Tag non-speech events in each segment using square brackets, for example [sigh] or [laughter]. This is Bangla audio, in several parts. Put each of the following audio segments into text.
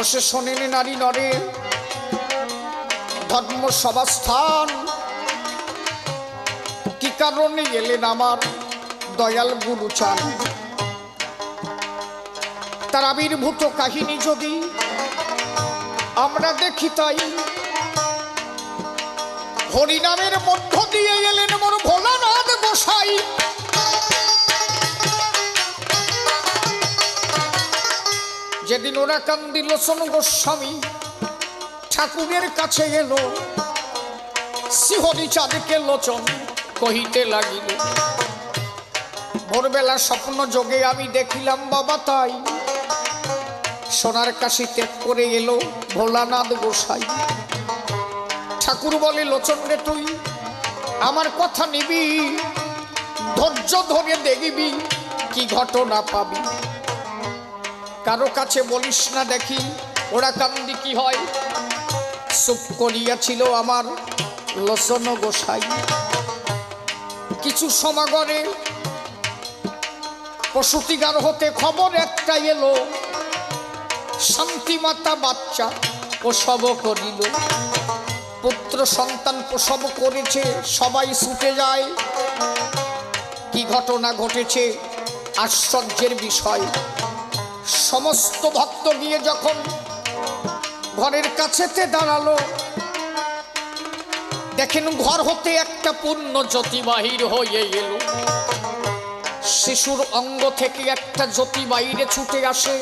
বসে শোনেন নারী নরে। ধর্ম সভাস্থান। কি কারণে এলেন আমার দয়াল গুরু চান? তার আবির্ভূত কাহিনী যদি আমরা দেখি তাই। হরিনামের মধ্য দিয়ে এলেন মোর ভোলানাথ গোসাই। যেদিন ওরা কান্দি লোচন গোস্বামী ঠাকুরের কাছে এলো শিহরি চাঁদকে লোচন কহিতে লাগিল, ভোরবেলা স্বপ্ন যোগে আমি দেখিলাম বাবা তাই। সোনার কাশি ত্যাগ করে এলো ভোলানাথ গোসাই। ঠাকুর বলে, লোচন রে তুই, আমার কথা নিবি, ধৈর্য ধরে দেখবি কি ঘটনা পাবি। কারও কাছে বলিস না দেখি, ওরা কান্দি কি হয়? চুপ করিয়াছিল আমার লোচন গোসাই। কিছু সমাগরে প্রসূতিগার হতে খবর একটা এলো, শান্তিমাতা বাচ্চা প্রসব করিল। পুত্র সন্তান প্রসব করেছে, সবাই ছুটে যায়। কি ঘটনা ঘটেছে, আশ্চর্যের বিষয়। সমস্ত ভক্ত গিয়ে যখন ঘরের কাছেতে দাঁড়াল, দেখেন ঘর হতে একটা পূর্ণ জ্যোতি বাহির হয়ে এলো। শিশুর অঙ্গ থেকে একটা জ্যোতি বাইরে ছুটে আসে।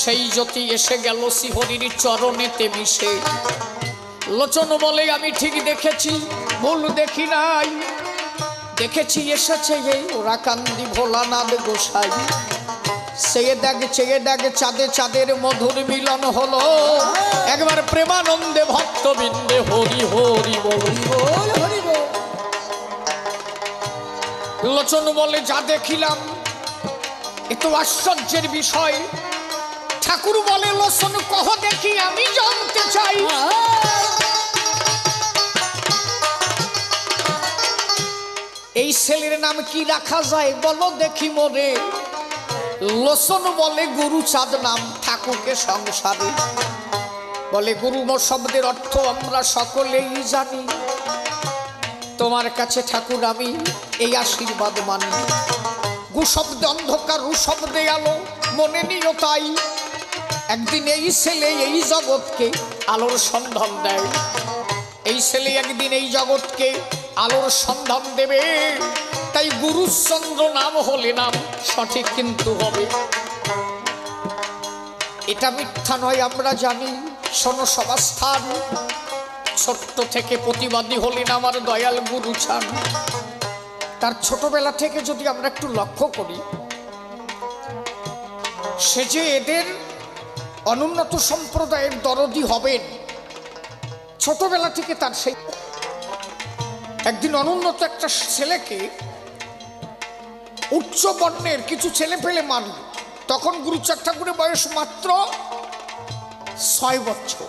সেই জ্যোতি এসে গেল শিহরির চরণেতে মিশে। লোচন বলে, আমি ঠিক দেখেছি, ভুল দেখি নাই। দেখেছি, এসেছে এই ওরা কান্দি ভোলানাথ গোসাই। চেয়ে দেখ চেয়ে দেখ চাঁদে চাঁদের মধুর মিলন হলো। একবার প্রেমানন্দে ভক্তবৃন্দে হরি হরি বলি। লোচন বলে যা দেখিলাম এ তো আশ্চর্যের বিষয়। ঠাকুর বলে লোচন কহ দেখি আমি জানতে চাই। এই ছেলের নাম কি রাখা যায়? বলো দেখি মনে। লোচন বলে গুরু চাঁদ নাম ঠাকুরকে সংসারে। বলে গুরু শব্দের অর্থ আমরা সকলেই জানি। তোমার কাছে ঠাকুর আমি, এই আশীর্বাদ মানি। গু শব্দে অন্ধকার, রু শব্দে আলো, মনে নিও তাই। একদিন এই ছেলে এই জগৎকে আলোর সন্ধান দেয়। এই ছেলে একদিন এই জগৎকে আলোর সন্ধান দেবে। তাই গুরুচন্দ্র নাম হলে নাম সঠিক কিন্তু হবে। এটা মিথ্যা নয়, আমরা জানি। শোনো সবাস্থান ছোট্ট থেকে প্রতিবাদী হলেন আমার দয়াল গুরু ছান তার ছোটবেলা থেকে যদি আমরা একটু লক্ষ্য করি, সে যে এদের অনুন্নত সম্প্রদায়ের দরদি হবেন, ছোটবেলা থেকে তার সেই একদিন অনুন্নত একটা ছেলেকে উচ্চ বর্ণের কিছু ছেলে পেলে মারল তখন গুরুচার ঠাকুরের বয়স মাত্র ছয় বছর।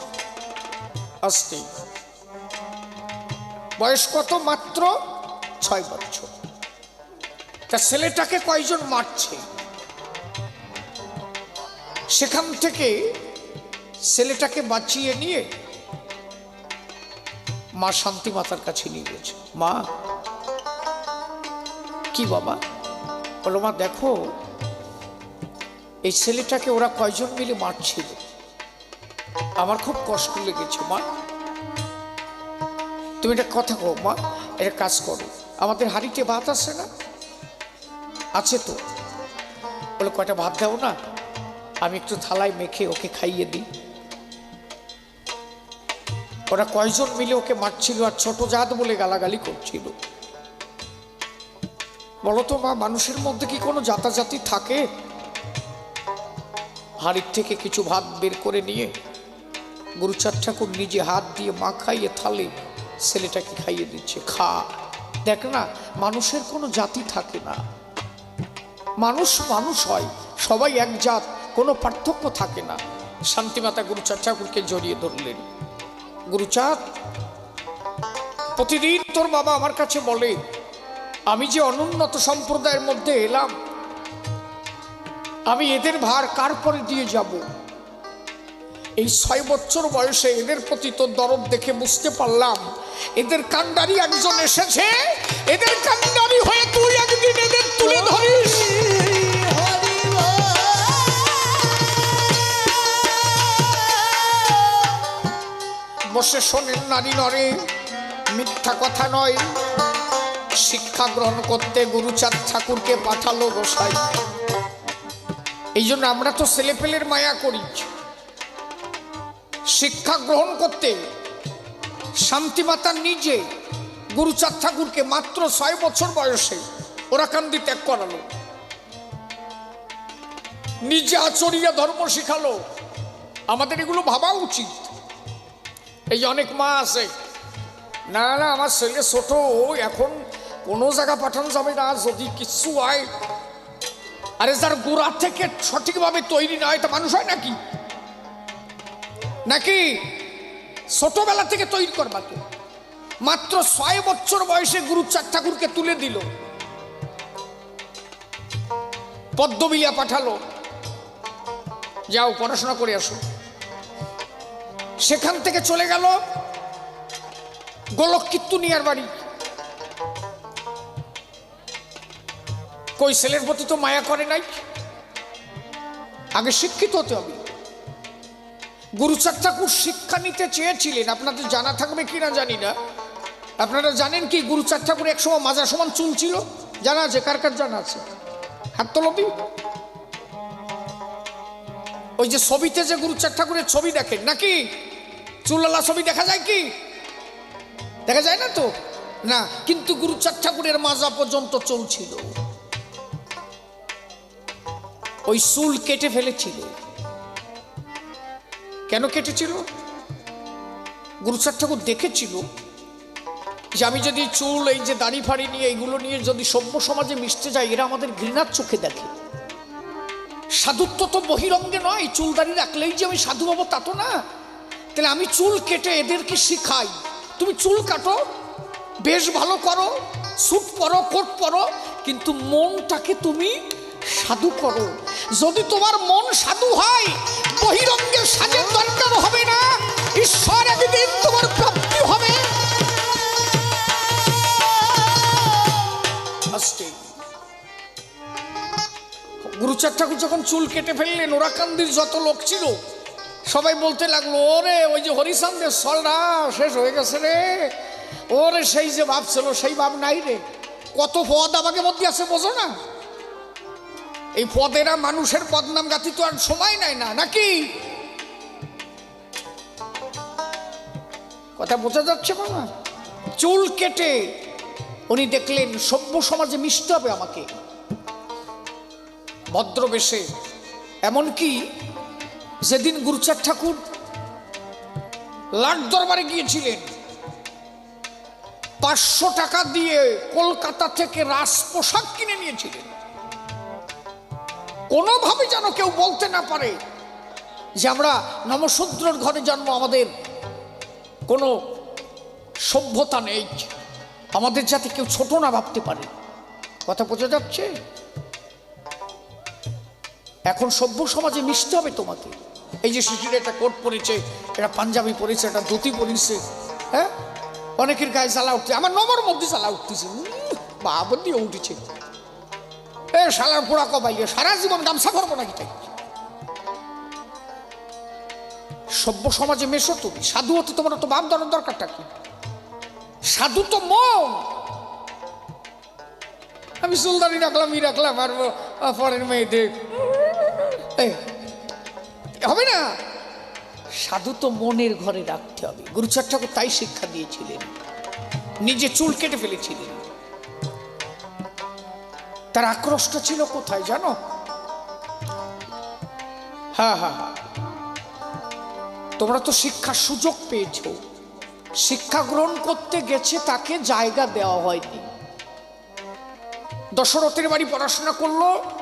আসতে। বয়স কত? মাত্র ছয় বছর। তা ছেলেটাকে কয়জন মারছে? সেখান থেকে ছেলেটাকে বাঁচিয়ে নিয়ে মা শান্তি মাতার কাছে নিয়ে গেছে। মা, কি বাবা? বলো মা, দেখো, এই ছেলেটাকে ওরা কয়জন মিলে মারছিল? আমার খুব কষ্ট লেগেছে, মা। তুমি একটা কথা কো মা, একটা কাজ করো। আমাদের হাড়িতে ভাত আছে না? আছে তো। বলে, কয়টা ভাত দাও না? আমি একটু থালায় মেখে ওকে খাইয়ে দিই। ওরা কয়জন মিলে ওকে মারছিল আর ছোট জাত বলে গালাগালি করছিল। বলতো মা, মানুষের মধ্যে কি কোনো জাতাজাতি থাকে? হাড়ির থেকে কিছু ভাত বের করে নিয়ে গুরুচার ঠাকুর নিজে হাত দিয়ে মা খাইয়ে থালে ছেলেটাকে খাইয়ে দিচ্ছে? খা। দেখ না, মানুষের কোনো জাতি থাকে না। মানুষ মানুষ হয়, সবাই এক জাত, কোনো পার্থক্য থাকে না। শান্তিমাতা গুরুচার ঠাকুরকে জড়িয়ে ধরলেন। গুরুচাঁদ, প্রতিদিন তোর বাবা আমার কাছে বলে আমি যে অনুন্নত সম্প্রদায়ের মধ্যে এলাম, আমি এদের ভার কার পরে দিয়ে যাব? এই ছয় বছর বয়সে এদের প্রতি তো দরদ দেখে বুঝতে পারলাম, এদের কান্ডারি একজন এসেছে, এদের কান্ডারি হয়ে তুই একদিন এদের তুলে ধরিস। বসে শোনেন নারী নরে, মিথ্যা কথা নয়। শিক্ষা গ্রহণ করতে গুরুচাঁদ ঠাকুরকে পাঠালো গোসাই। এই জন্য আমরা তো ছেলেপেলের মায়া করি। শিক্ষা গ্রহণ করতে শান্তিমাতা নিজে গুরুচাঁদ ঠাকুরকে মাত্র ছয় বছর বয়সে ওরাকান্দি ত্যাগ করালো। নিজে আচরিয়া ধর্ম শিখালো। আমাদের এগুলো ভাবা উচিত। এই অনেক মা আছে, না না, আমার ছেলে ছোট এখন কোনো জায়গা পাঠানো যাবে না, যদি কিছু হয়। আরে যার গোড়া থেকে সঠিকভাবে তৈরি না তা মানুষ হয় নাকি? নাকি? ছোটবেলা থেকে তৈরি করবাকে মাত্র ছয় বছর বয়সে গুরু চার ঠাকুরকে তুলে দিল। পদ্মবিলিয়া পাঠালো। যাও, পড়াশোনা করে আসো। সেখান থেকে চলে গেল গোলক কিত্তুনিয়ার বাড়ি। কই ছেলের প্রতি তো মায়া করে নাই? আগে শিক্ষিত হতে হবে। গুরুচাঁদ ঠাকুর শিক্ষা নিতে চেয়েছিলেন। আপনাদের জানা থাকবে কি না জানি না। আপনারা জানেন কি গুরুচাঁদ ঠাকুর একসময় মাজা সমান চুল ছিল? জানা আছে? কার কার জানা আছে? হাত তলবি ওই যে ছবিতে যে গুরুচাঁদ ঠাকুরের ছবি দেখেন, নাকি? চুলালা ছবি দেখা যায় কি? দেখা যায় না তো? না, কিন্তু গুরুচাঁদ ঠাকুরের মাজা পর্যন্ত চলছিল। ওই চুল কেটে ফেলেছিল। কেন কেটেছিল? গুরুচাঁদ ঠাকুর দেখেছিল যে আমি যদি চুল, এই যে দাড়ি ফাড়ি নিয়ে, এইগুলো নিয়ে যদি সভ্য সমাজে মিশতে যাই, এরা আমাদের ঘৃণার চোখে দেখে। সাধুত্ব তো বহিরঙ্গে নয়, চুল দাড়ি রাখলেই যে আমি সাধু হব তা তো না। তাহলে আমি চুল কেটে এদেরকে শিখাই। তুমি চুল কাটো, বেশ ভালো করো স্যুট পরো, কোট পরো, কিন্তু মনটাকে তুমি সাধু করো। যদি তোমার মন সাধু হয় বহিরঙ্গের সাজের দরকার হবে না। ঈশ্বর একদিন তোমার প্রাপ্তি হবে। গুরুচাঁদ ঠাকুর যখন চুল কেটে ফেললেন, ওরাকান্দির যত লোক ছিল, সবাই বলতে লাগল, ওরে, ওই যে হরিচান্দের সলরা শেষ হয়ে গেছে রে। ওরে, সেই যে বাপ ছিল, সেই বাপ নাই রে। কত পদ আমাকে মধ্যে আছে, বোঝো না? এই পদেরা মানুষের পদনাম গাতি তো আর সময় নেয় না, নাকি? কথা বোঝা যাচ্ছে বাবা চুল কেটে উনি দেখলেন সভ্য সমাজে মিশতে হবে আমাকে। ভদ্রবেশে, এমনকি যেদিন গুরুচার ঠাকুর লাট দরবারে গিয়েছিলেন, পাঁচশো টাকা দিয়ে কলকাতা থেকে রাস পোশাক কিনে নিয়েছিলেন। কোনোভাবে যেন কেউ বলতে না পারে যে আমরা নমশূদ্রর ঘরে জন্ম, আমাদের কোনো সভ্যতা নেই, আমাদের যাতে কেউ ছোট না ভাবতে পারে। কথা বোঝা যাচ্ছে? এখন সভ্য সমাজে মিশতে হবে তোমাকে। এই যে শিশুরা একটা কোট পরেছে, এটা পাঞ্জাবি পরেছে একটা ধুতি পরেছে হ্যাঁ? অনেকের গায়ে জ্বালা উঠছে, আমার নমর মধ্যে জ্বালা উঠতেছে। দিয়ে উঠেছে। এ শালার পোড়া কবাইয়ে সারা জীবন গামছা নাকি তাই? সভ্য সমাজে মেশো তুমি, সাধু হতে তোমার তো বাপ দরকারটা কি? সাধু তো মন। আমি সুলদানি রাখলাম, ই রাখলাম, আর পরের মেয়েদের হবে না? সাধু তো মনের ঘরে রাখতে হবে। গুরুচার ঠাকুর তাই শিক্ষা দিয়েছিলেন। নিজে চুল কেটে ফেলেছিলেন। তার আক্রোশটা ছিল কোথায় জানো? হ্যাঁ হ্যাঁ তোমরা তো শিক্ষার সুযোগ পেয়েছ। শিক্ষা গ্রহণ করতে গেছে তাকে জায়গা দেওয়া হয়নি। দশরথের বাড়ি পড়াশোনা করল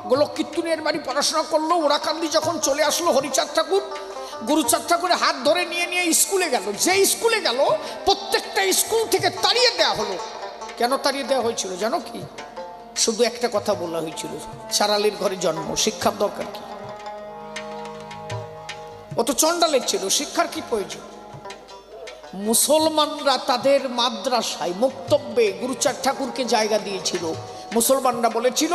গোলক কীর্তনের বাড়ি পড়াশোনা করল, ওরাকান্দি যখন চলে আসলো হরিচাঁদ ঠাকুর, গুরুচাঁদ ঠাকুরের হাত ধরে নিয়ে নিয়ে স্কুলে গেল। যে স্কুলে গেল, প্রত্যেকটা স্কুল থেকে তাড়িয়ে দেওয়া হলো। কেন তাড়িয়ে দেওয়া হয়েছিল জানো কি? শুধু একটা কথা বলা হয়েছিল, সারালির ঘরে জন্ম, শিক্ষার দরকার কি? ও তো চণ্ডালের ছিল, শিক্ষার কি প্রয়োজন? মুসলমানরা তাদের মাদ্রাসায় মুক্তব্যে গুরুচার ঠাকুরকে জায়গা দিয়েছিল। মুসলমানরা বলেছিল,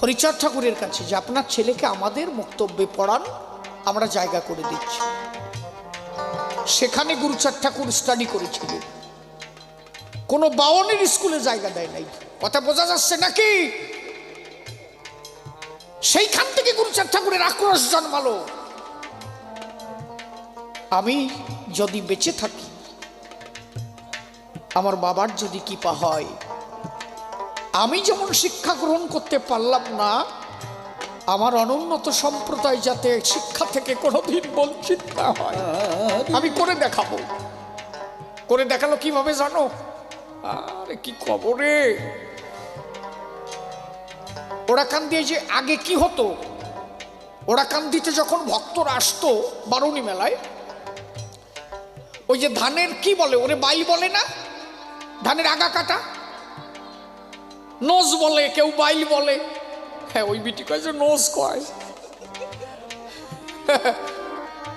হরিচাঁদ ঠাকুরের কাছে যে আপনার ছেলেকে আমাদের বক্তব্যে পড়ান, আমরা জায়গা করে দিচ্ছি। সেখানে গুরুচাঁদ ঠাকুর স্টাডি করেছিল কোনো বাওয়ানের স্কুলে জায়গা দেয় নাই। কথা বোঝা যাচ্ছে নাকি? সেইখান থেকে গুরুচাঁদ ঠাকুরের আক্রোশ জন্মালো। আমি যদি বেঁচে থাকি, আমার বাবার যদি কৃপা হয়, আমি যেমন শিক্ষা গ্রহণ করতে পারলাম না, আমার অনুন্নত সম্প্রদায় যাতে শিক্ষা থেকে কোনোদিন বঞ্চিত না হয়, আমি করে দেখাবো। করে দেখাল কীভাবে জানো? আরে, কি খবরে ওরা কান দিয়ে যে আগে কি হতো? ওরা কান দিতে যখন ভক্তরা আসতো বারুণী মেলায়, ওই যে ধানের কি বলে, ওরে বাই বলে না? ধানের আগা কাটা? নোজ বলে, কেউ বাইল বলে। হ্যাঁ ওই বিটি কয় যে নোজ কয়।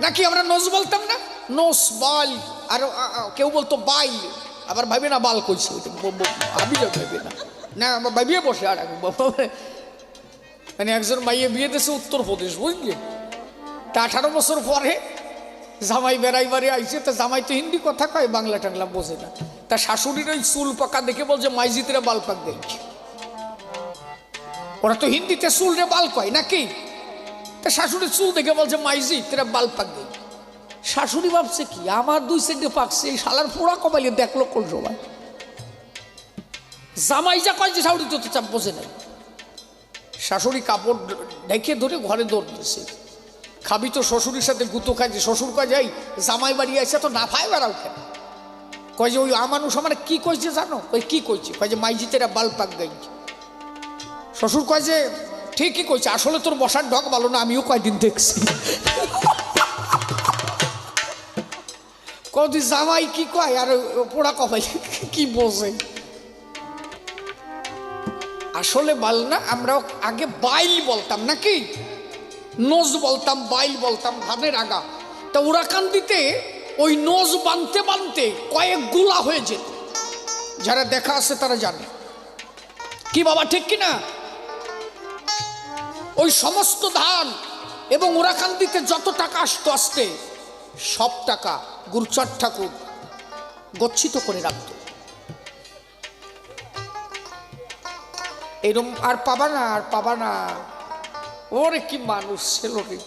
নাকি আমরা নোজ বলতাম না? নোস বাইল আর কেউ বলতো বাইল। আবার ভাবি না, বাল কইছে ভাবি না ভাবি না। না, আমার ভাবিয়ে বসে, আর মানে একজন মাইয়ে বিয়ে দিয়েছে উত্তরপ্রদেশ, বুঝলি? তা আঠারো বছর পরে জামাই বেড়াইবারে আইছে, তা জামাই তো হিন্দি কথা কয়, বাংলা টাংলা বোঝে না। তা শাশুড়ির ওই চুল পাকা দেখে বলছে মাইজিতরা বাল পাক দেখছি ওরা তো হিন্দিতে চুল রে বাল কয়, নাকি? তা শাশুড়ির চুল দেখে বলছে মাইজি তেরা বাল পাক দেই শাশুড়ি ভাবছে কি, আমার দুই সেন্টে পাকছে, এই শালার পোড়া কপালে দেখল কোন সময়? জামাই যা কয় যে শাশুড়ি তো চাপ বোঝে নাই। শাশুড়ি কাপড় ডেকে ধরে ঘরে দৌড়তেছে খাবি তো শ্বশুরের সাথে গুতো খাই যে শ্বশুর কয় যাই জামাই বাড়ি আসে তো না ফাই বেড়াও কেন? কয় যে, ওই আমানুষ আমার কি কইছে জানো? ওই কি কইছে? কয় যে, মাইজিতেরা বাল পাক গাইছে। শ্বশুর কয় যে, ঠিকই কইছে, আসলে তোর বসার ঢক ভালো না, আমিও কয়দিন দেখছি। কদি জামাই কি কয়? আর, পোড়া কপাই কি বোঝে আসলে বাল না, আমরা আগে বাইল বলতাম নাকি? নোজ বলতাম, বাইল বলতাম, ধানের আগা। তা উড়াকান্দিতে ওই নোজ বানতে বানতে কয়েকগুলা হয়ে যেত। যারা দেখা আছে তারা জানে। কি বাবা, ঠিক কি না ওই সমস্ত ধান এবং উড়াকান্দিতে যত টাকা আসতো আসতে, সব টাকা গুরুচাঁদ ঠাকুর গচ্ছিত করে রাখত। এরম আর পাবা না, আর পাবা না। ওরে কি মানুষ ছিল রে।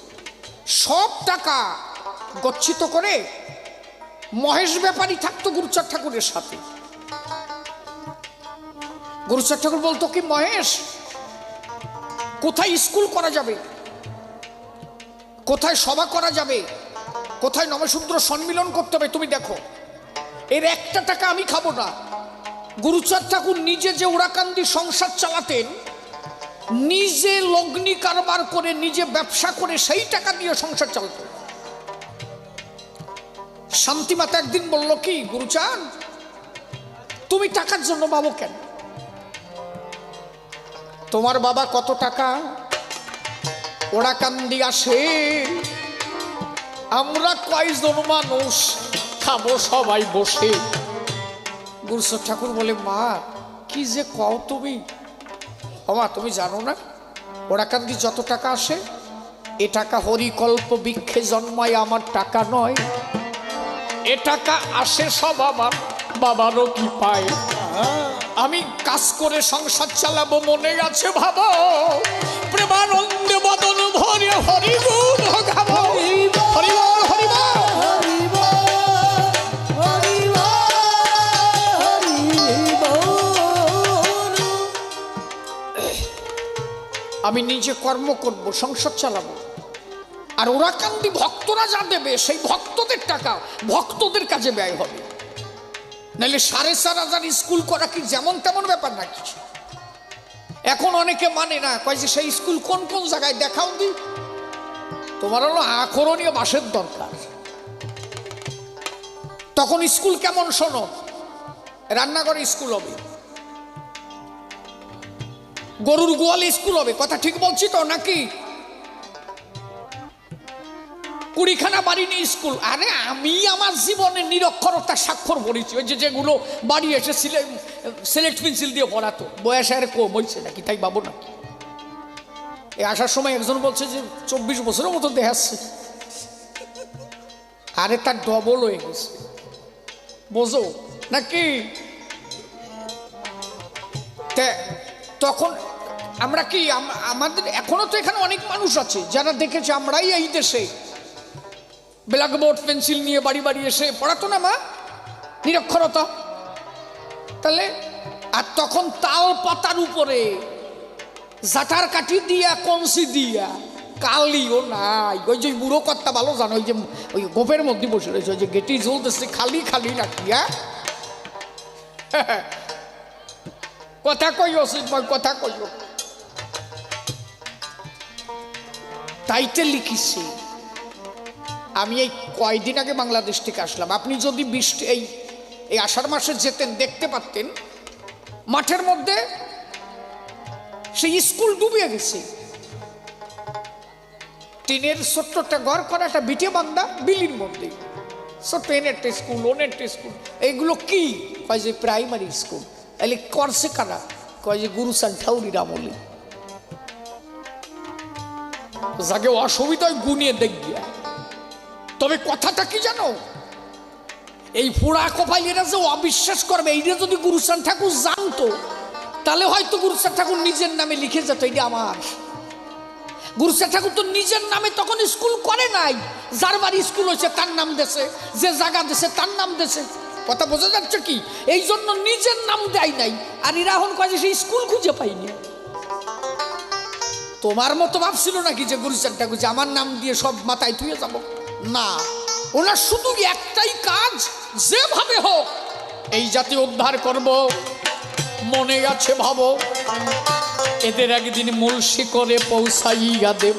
সব টাকা গচ্ছিত করে মহেশ ব্যাপারী থাকতো গুরুচাঁদ ঠাকুরের সাথে। গুরুচাঁদ ঠাকুর বলতো, কি মহেশ, কোথায় স্কুল করা যাবে? কোথায় সভা করা যাবে? কোথায় নবসূত্র সম্মিলন করতে হবে তুমি দেখো। এর একটা টাকা আমি খাব না। গুরুচাঁদ ঠাকুর নিজে যে উড়াকান্দি সংসার চালাতেন, নিজে লগ্নি কারবার করে নিজে ব্যবসা করে সেই টাকা দিয়ে সংসার চালাত। শান্তিমাতা একদিন বলল, কি গুরুচাঁদ, তুমি টাকার জন্য বাবু কেন? তোমার বাবা কত টাকা? ওরা কান্দি আসে আমরা কয়জন মানুষ? খাব সবাই বসে। গুরুসর ঠাকুর বলে, মা, কি যে কও তুমি? মা, তুমি জানো না? ওরা কান্দি যত টাকা আসে, এ টাকা হরিকল্প বৃক্ষে জন্মায়, আমার টাকা নয়। এ টাকা আসে সব আমার বাবারও কি পায় আমি কাজ করে সংসার চালাবো, মনে আছে ভাবো? প্রেমানন্দে বদন ভরে হরি গুণ আমি নিজে কর্ম করব, সংসার চালাবো। আর ওরা কান্দি ভক্তরা যা দেবে, সেই ভক্তদের টাকা ভক্তদের কাজে ব্যয় হবে। নাহলে সাড়ে চার হাজার স্কুল করা কি যেমন তেমন ব্যাপার না কিছু এখন অনেকে মানে না, কয় যে সেই স্কুল কোন কোন জায়গায় দেখাও দি তোমার হলো আখরণীয় বাসের দরকার। তখন স্কুল কেমন শোনো? রান্নাঘরে স্কুল হবে। গরুর গোয়ালে স্কুল হবে, কথা ঠিক বলছি তো নাকি? কুড়িখানা বাড়ি নিয়ে স্কুল। আরে আমি আমার জীবনে নিরক্ষরতা স্বাক্ষর করেছি ওই যে যেগুলো বাড়ি এসে সিলেক্ট পেন্সিল দিয়ে পড়াতো। বয়স আর কম হয়েছে নাকি, তাই বাবু নাকি? এই আসার সময় একজন বলছে যে, চব্বিশ বছরের মতো দেখাচ্ছে আরে, তার ডবল হয়ে গেছে। বোঝো? নাকি? তখন আমরা কি, আম- আমাদের, এখনও তো এখানে অনেক মানুষ আছে, যারা দেখেছে আমরাই এই দেশে। ব্ল্যাকবোর্ড, পেন্সিল নিয়ে বাড়ি বাড়ি এসে পড়াতো না মা? নিরক্ষরতা। তাহলে, আর তখন তাল পাতার উপরে জাটার কাঠি দিয়া কনসি দিয়া, কালিও নাই। ওই যে বুড়ো কর্তা ভালো জানো ওই যে, ওই গোপের মধ্যে বসে রয়েছে ওই যে, গেটি জ্বলতেছে খালি খালি রাখি হ্যাঁ [laughs] কথা কইও সিদ্ধময় কথা কইও তাইতে লিখিছি, আমি এই কয়দিন আগে বাংলাদেশ থেকে আসলাম। আপনি যদি বৃষ্টি এই এই আষাঢ় মাসে যেতেন, দেখতে পারতেন। মাঠের মধ্যে সেই স্কুল ডুবে গেছে। টিনের ছোট্ট ঘর করা, একটা বিটে বান্দা বিলির মধ্যে ছোট্ট একটা স্কুল একটা স্কুল। এইগুলো কি? কয় যে প্রাইমারি স্কুল। এলে করছে কারা? কয় যে গুরু সান্ঠাউরির আমলে। যাকে অসুবিধায় গুনিয়ে দেখিয়া তবে কথাটা কি জানো? এই পুরা কপাইয়েরা যে অবিশ্বাস করবে, এইটা যদি গুরুসান ঠাকুর জানতো তাহলে হয়তো গুরুচান ঠাকুর নিজের নামে লিখে যেত, এটা আমার। গুরুচান ঠাকুর তো নিজের নামে তখন স্কুল করে নাই। যার বাড়ি স্কুল হয়েছে, তার নাম দেশে। যে জায়গা দেশে, তার নাম দেশে। কথা বোঝা যাচ্ছে কি? এই জন্য নিজের নাম দেয় নাই। আর এরা এখন কাজে সেই স্কুল খুঁজে পাইনি তোমার মতো ভাবছিল নাকি যে গুরুচান ঠাকুর যে আমার নাম দিয়ে সব মাথায় থুয়ে যাব? না। ওনার শুধু একটাই কাজ, যেভাবে হোক, এই জাতি উদ্ধার করব। মনে আছে ভাবো, এদের একদিন মূল শিকরে পৌঁছাইয়া দেব।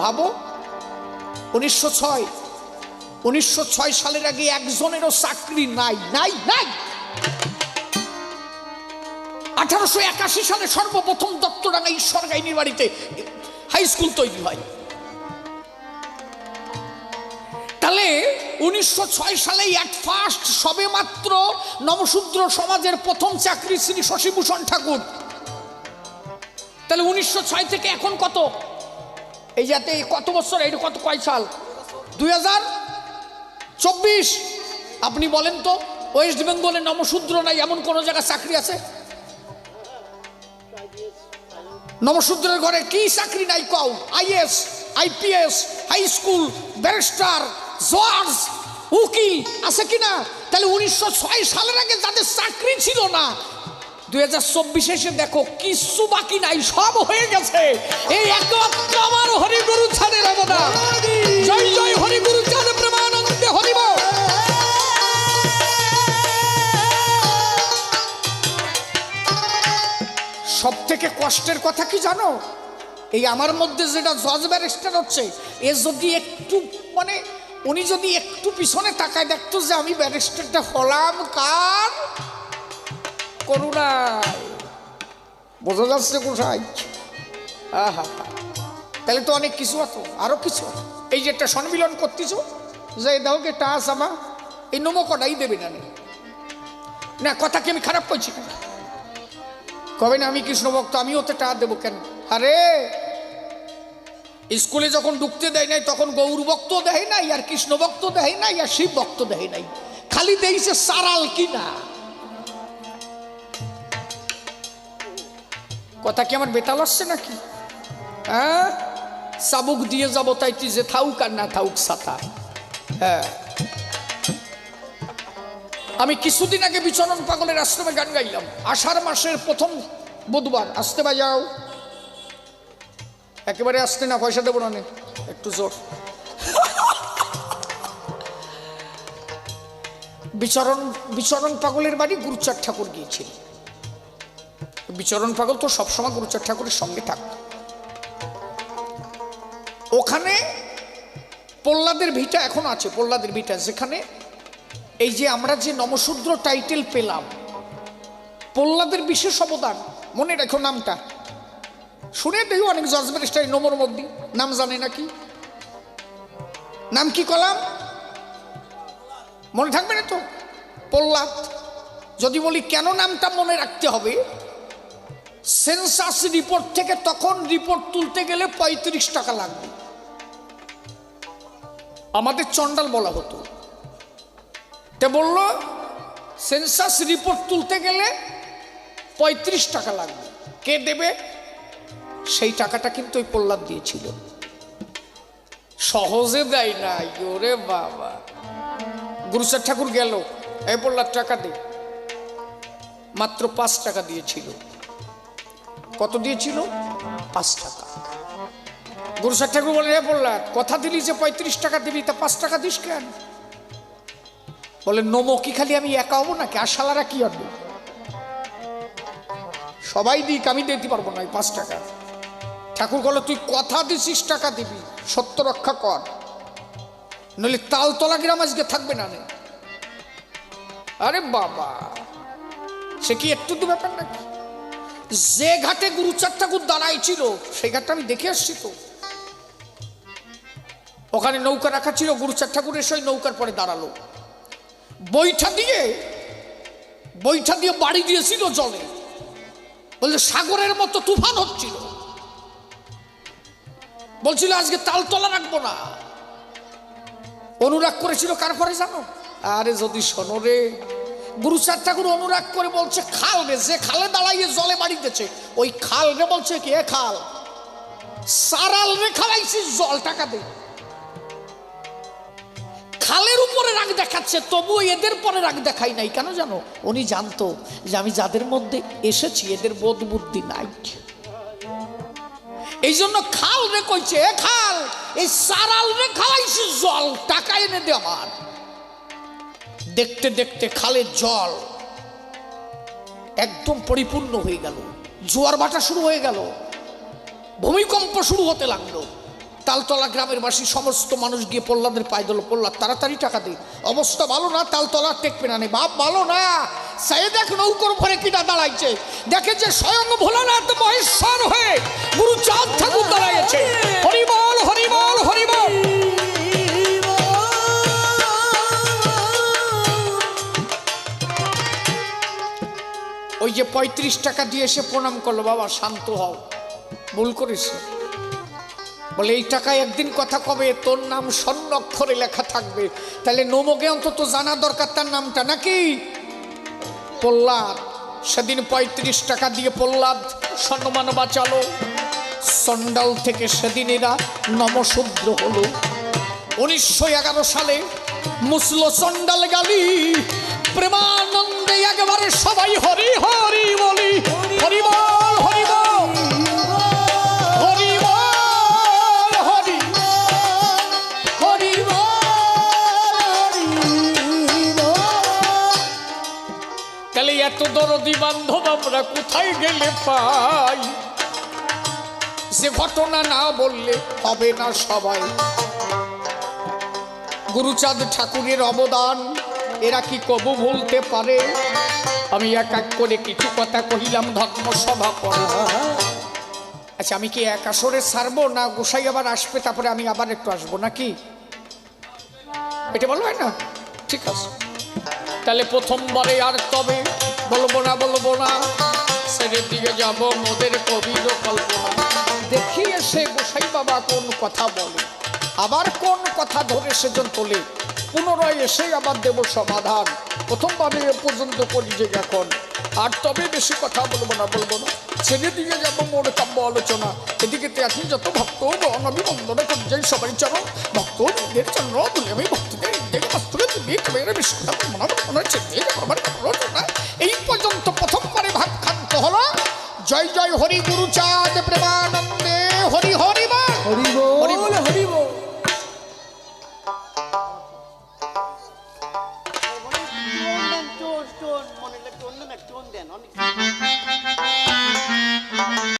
ভাবো, উনিশশো ছয়, উনিশশো সালের আগে একজনেরও চাকরি নাই নাই নাই। আঠারোশো একাশি সালে সর্বপ্রথম দত্তডাঙ্গা ঈশ্বর গাইনির বাড়িতে হাই স্কুল তৈরি হয়। তাহলে উনিশশো ছয় সালে অ্যাট ফার্স্ট সবে মাত্র নবশূদ্র সমাজের প্রথম চাকরি শ্রী শশীভূষণ ঠাকুর। তাহলে উনিশশো ছয় থেকে এখন কত? এই যাতে কত বছর? এটা কত কয় সাল? দুই চব্বিশ। আপনি বলেন তো, ওয়েস্ট বেঙ্গলে নমশূদ্র নাই, এমন কোন জায়গায় চাকরি আছে? নমশূদ্রের ঘরে কি চাকরি নাই কও? IS, IPS, high school, barrister জজ উকিল আছে কিনা? তাহলে উনিশশো ছয় সালের আগে যাদের চাকরি ছিল না, দুই হাজার চব্বিশে এসে দেখো কিচ্ছু বাকি নাই, সব হয়ে গেছে। এই একমাত্র আমার হরিগুরু ছাদের অবদান জয় জয় হরিগুরু চাঁদ প্রেমানন্দে হরিব। সব থেকে কষ্টের কথা কি জানো? এই আমার মধ্যে যেটা জজ ব্যারিস্টার হচ্ছে, এ যদি একটু মানে উনি যদি একটু পিছনে তাকায় দেখতো যে আমি ব্যারিস্টারটা হলাম কার? করুণায়। বোঝা যাচ্ছে কোথায়? তাহলে তো অনেক কিছু হতো আরও কিছু। এই যে একটা সম্মিলন করতেছ, যে দাও কে টাস আমা এই নমো কটাই দেবে না নে। না, কথা কি আমি খারাপ করছি? না কবে না আমি কৃষ্ণ ভক্ত আমি ওতে টা দেবো কেন? আরে! স্কুলে যখন ঢুকতে দেয় নাই, তখন গৌর ভক্ত দেয় নাই, আর কৃষ্ণ ভক্ত দেয় নাই, আর শিব ভক্ত দেয় নাই। খালি দেইছে সারাল কিনা। কথা কি আমার বেতাল আসছে নাকি? হ্যাঁ? চাবুক দিয়ে যাব, তাই তুই যে থাউক আর না থাউক সাতা। হ্যাঁ। আমি কিছুদিন আগে বিচরণ পাগলের আশ্রমে গান গাইলাম। আষাঢ় মাসের প্রথম বুধবার। আসতে বাজাও একেবারে আসতে না, পয়সা দেবো না। একটু জোর। বিচরণ বিচরণ পাগলের বাড়ি গুরুচাঁদ ঠাকুর গিয়েছিল। বিচরণ পাগল তো সবসময় গুরুচাঁদ ঠাকুরের সঙ্গে থাকত। ওখানে প্রহ্লাদের ভিটা এখন আছে, প্রহ্লাদের ভিটা, যেখানে এই যে আমরা যে নমশূদ্র টাইটেল পেলাম, প্রহ্লাদের বিশেষ অবদান, মনে রেখো নামটা। শুনে দেখো অনেক জজবের স্টাই নমর মধ্যে। নাম জানে নাকি নাম কি কলাম? মনে থাকবে না তো? প্রহ্লাদ। যদি বলি, কেন নামটা মনে রাখতে হবে? সেন্সাস রিপোর্ট থেকে তখন রিপোর্ট তুলতে গেলে পঁয়ত্রিশ টাকা লাগবে। আমাদের চন্ডাল বলা হতো। তে বলল সেন্সাস রিপোর্ট তুলতে গেলে পঁয়ত্রিশ টাকা লাগবে। কে দেবে? সেই টাকাটা কিন্তু ওই প্রহ্লাদ দিয়েছিল। সহজে দেয় না ওরে বাবা। গুরুচার ঠাকুর গেল এই প্রহ্লাদ, টাকা দে। মাত্র পাঁচ টাকা দিয়েছিল। কত দিয়েছিল? পাঁচ টাকা। গুরুচার ঠাকুর বলে রে প্রহ্লাদ, কথা দিলি যে পঁয়ত্রিশ টাকা দিবি তা পাঁচ টাকা দিস কেন? বলে, নমো কি খালি আমি একা হব নাকি? আর শালারা কি হবে সবাই দিক, আমি দিতে পারব না পাঁচ টাকা। ঠাকুর বলো, তুই কথা দিছিস, টাকা দিবি, সত্য রক্ষা কর। নইলে তালতলা গ্রাম আজকে থাকবে না। আরে বাবা, সে কি একটু তো ব্যাপার নাকি? যে ঘাটে গুরুচার ঠাকুর দাঁড়াই ছিল সেই ঘাটটা আমি দেখে আসছি তো। ওখানে নৌকা রাখা ছিল গুরুচার ঠাকুর এসে ওই নৌকার পরে দাঁড়াল। বৈঠা দিয়ে বৈঠা দিয়ে বাড়ি দিয়েছিল জলে। বলছে, সাগরের মতো তুফান হচ্ছিল। বলছিল, আজকে তালতলা রাখব না। অনুরাগ করেছিল কার পরে জানো? আরে যদি শোনো রে গুরুচার ঠাকুর অনুরাগ করে বলছে, খাল রে, যে খালে দাঁড়াইয়ে জলে বাড়িতেছে, ওই খাল রে বলছে কে খাল, সারাল রে খাওয়াইছিস, জল টাকা দে। খালের উপরে রাগ দেখাচ্ছে, তবু এদের পরে রাগ দেখাই নাই। কেন জানো? উনি জানতো যে আমি যাদের মধ্যে এসেছি, এদের বোধ বুদ্ধি নাই। এই জন্য খাল রে কইছে, "এ খাল, এই সারাল রে খাওয়াইছি জল, টাকা এনে দে আমার। দেখতে দেখতে খালের জল একদম পরিপূর্ণ হয়ে গেল, জোয়ার ভাটা শুরু হয়ে গেল, ভূমিকম্প শুরু হতে লাগল। তালতলা গ্রামের বাসী সমস্ত মানুষ গিয়ে প্রহ্লাদের পায়ে দিল প্রহ্লাদ, তাড়াতাড়ি টাকা দে। অবস্থা ভালো না, তালতলা টেকবে না নেই। বাপ, ভালো না। সে দেখ নৌকর ভরে কিটা দাঁড়াইছে। দেখে যে স্বয়ং ভোলানাথ মহেশ্বর হয়ে গুরু চাঁদ ঠাকুর দাঁড়াইছে। হরিবল হরিবল হরিবল। ওই যে পঁয়ত্রিশ টাকা দিয়ে এসে প্রণাম করল, বাবা, শান্ত হও। ভুল করেছে বলে, এই টাকায় একদিন কথা কবে? তোর নাম স্বর্ণ অক্ষরে লেখা থাকবে। তাহলে নমকে অন্তত জানা দরকার তার নামটা নাকি? প্রহ্লাদ, সেদিন পঁয়ত্রিশ টাকা দিয়ে প্রহ্লাদ সম্মান বাঁচালো সন্ডাল থেকে সেদিন এরা নমশূদ্র হলো। উনিশশো এগারো সালে মুসলো চন্ডাল গালি, প্রেমানন্দে একেবারে সবাই হরি হরি বলি। বান্ধব, আমরা কোথায় গেলে পাই? যে ঘটনা না বললে হবে না সবাই। গুরুচাঁদ ঠাকুরের অবদান, এরা কি কবু ভুলতে পারে? আমি এক এক করে কিছু কথা কহিলাম, ধর্মসভা পরে আচ্ছা আমি কি এক আসরে ছাড়বো না গোসাই আবার আসবে? তারপরে আমি আবার একটু আসব নাকি? এটা বলবে না? ঠিক আছে। তাহলে প্রথমবারে আর তবে বলব না বলব না ছেড়ে দিকে যাব মোদের কবির কল্পনা। দেখিয়ে এসে গোসাই বাবা কোন কথা বলে। আবার কোন কথা ধরে সেজন তোলে। পুনরায় এসে আবার দেব সমাধান। প্রথমভাবে এ পর্যন্ত করি যে এখন আর তবে বেশি কথা বলব না বলব না। ছেড়ে দিয়ে যাব মোর কাব্য আলোচনা। এদিকে আপনি যত ভক্ত গণ আমি বন্দনা করি যাই সবাই চরণ। ভক্ত নিজের চন্দ্র তুলে আমি ভক্তদের নিজের বস্তুরে তুমি কবের বিষ্ণু মনে মনে ছেড়ে আমার আলোচনা। এই পর্যন্ত প্রথমবারে ভাগ খান্ত হলো। জয় জয় হরি গুরু চাঁদ প্রেমানন্দে। হরি হরি বল। হরি বল। nó